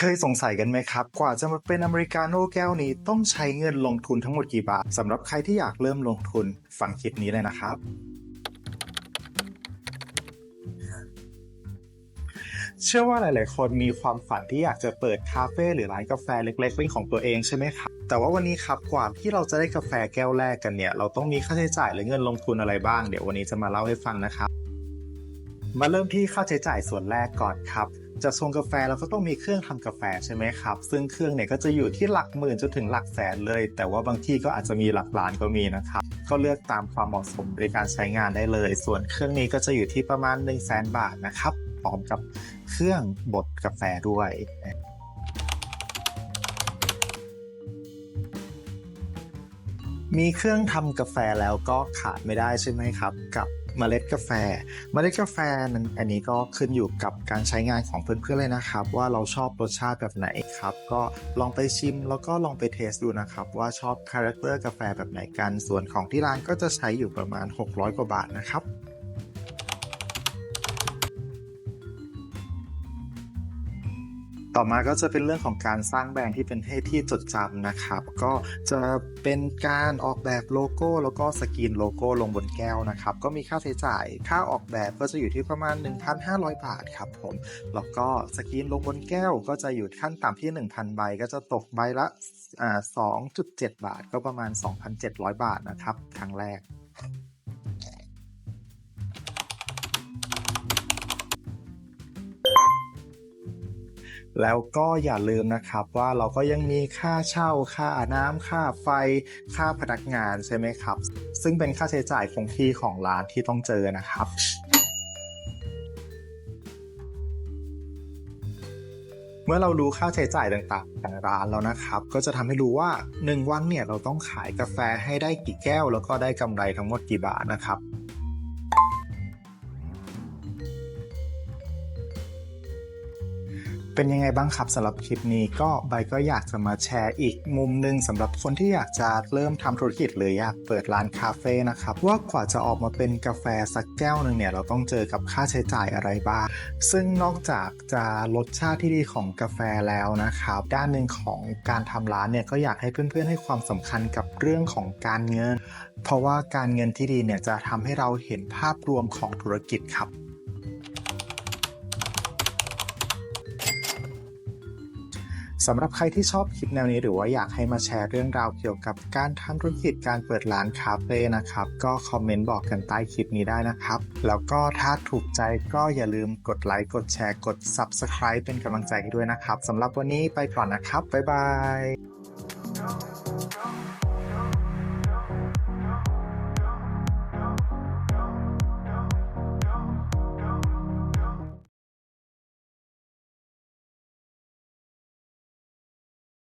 เคยสงสัยกันไหมครับ กว่าจะมาเป็นอเมริกาโน่แก้วนี้ต้องใช้เงินลงทุนทั้งหมดกี่บาทสำหรับใครที่อยากเริ่มลงทุนฟังคลิปนี้เลยนะครับ เชื่อว่าหลาย ๆ คนมีความฝันที่อยากจะเปิดคาเฟ่หรือร้านกาแฟเล็กๆเป็นของตัวเองใช่ไหมครับ แต่ว่าวันนี้ครับกว่าที่เราจะได้กาแฟแก้วแรกกันเนี่ย เราต้องมีค่าใช้จ่ายหรือเงินลงทุนอะไรบ้างเดี๋ยววันนี้จะมาเล่าให้ฟังนะครับ มาเริ่มที่ค่าใช้จ่ายส่วนแรกก่อนครับ จะชงกาแฟเราก็ต้องมีเครื่องทำกาแฟใช่ไหมครับ ซึ่งเครื่องเนี่ยก็จะอยู่ที่หลักหมื่นจนถึงหลักแสนเลย แต่ว่าบางที่ก็อาจจะมีหลักล้านก็มีนะครับ ก็เลือกตามความเหมาะสมในการใช้งานได้เลย ส่วนเครื่องนี้ก็จะอยู่ที่ประมาณ 1 0 0 0 0แบาทนะครับพร้อมกับเครื่องบดกาแฟด้วยมีเครื่องทำกาแฟแล้วก็ขาดไม่ได้ใช่ไหมครับ กับ เมล็ดกาแฟ เมล็ดกาแฟนั้นอันนี้ก็ขึ้นอยู่กับการใช้งานของเพื่อนๆเลยนะครับ ว่าเราชอบรสชาติแบบไหนครับ ก็ลองไปชิมแล้วก็ลองไปเทสดูนะครับว่าชอบคาแรคเตอร์กาแฟแบบไหนกันส่วนของที่ร้านก็จะใช้อยู่ประมาณ 600 กว่าบาทนะครับ ต่อมาก็จะเป็นเรื่องของการสร้างแบรนด์ที่เป็นให้ที่จดจำนะครับ ก็จะเป็นการออกแบบโลโก้ แล้วก็สกรีนโลโก้ลงบนแก้วนะครับ ก็มีค่าใช้จ่าย ค่าออกแบบก็จะอยู่ที่ประมาณ 1,500 บาทครับผม แล้วก็สกรีนลงบนแก้วก็จะอยู่ขั้นต่ำที่ 1,000 ใบ ก็จะตกใบละอ่า2.7 บาท ก็ประมาณ 2,700 บาทนะครับ ครั้งแรก แล้วก็อย่าลืมนะครับว่าเราก็ยังมีค่าเช่า ค่าน้ำค่าไฟ ค่าพนักงานใช่ไหมครับ ซึ่งเป็นค่าใช้จ่ายคงที่ของร้านที่ต้องเจอนะครับเมื่อเรารู้ค่าใช้จ่ายต่างๆของร้านแล้วนะครับ ก็จะทำให้รู้ว่า 1 วันเนี่ยเราต้องขายกาแฟให้ได้กี่แก้ว แล้วก็ได้กำไรทั้งหมดกี่บาทนะครับ เป็นยังไงบ้างครับสำหรับคลิปนี้ก็ใบก็อยากจะมาแชร์อีกมุมหนึ่งสำหรับคนที่อยากจะเริ่มทำธุรกิจหรืออยากเปิดร้านคาเฟ่นะครับว่ากว่าจะออกมาเป็นกาแฟสักแก้วหนึ่งเนี่ยเราต้องเจอกับค่าใช้จ่ายอะไรบ้าง ซึ่งนอกจากจะรสชาติที่ดีของกาแฟแล้วนะครับ ด้านหนึ่งของการทำร้านเนี่ยก็อยากให้เพื่อนๆให้ความสำคัญกับเรื่องของการเงิน เพราะว่าการเงินที่ดีเนี่ยจะทำให้เราเห็นภาพรวมของธุรกิจครับ สำหรับใครที่ชอบคลิปแนวนี้หรือว่าอยากให้มาแชร์เรื่องราวเกี่ยวกับการทำธุรกิจการเปิดร้านคาเฟ่นะครับ ก็คอมเมนต์บอกกันใต้คลิปนี้ได้นะครับ แล้วก็ถ้าถูกใจก็อย่าลืมกดไลค์กดแชร์กด Subscribe เป็นกำลังใจให้ด้วยนะครับสำหรับวันนี้ไปก่อนนะครับบ๊ายบาย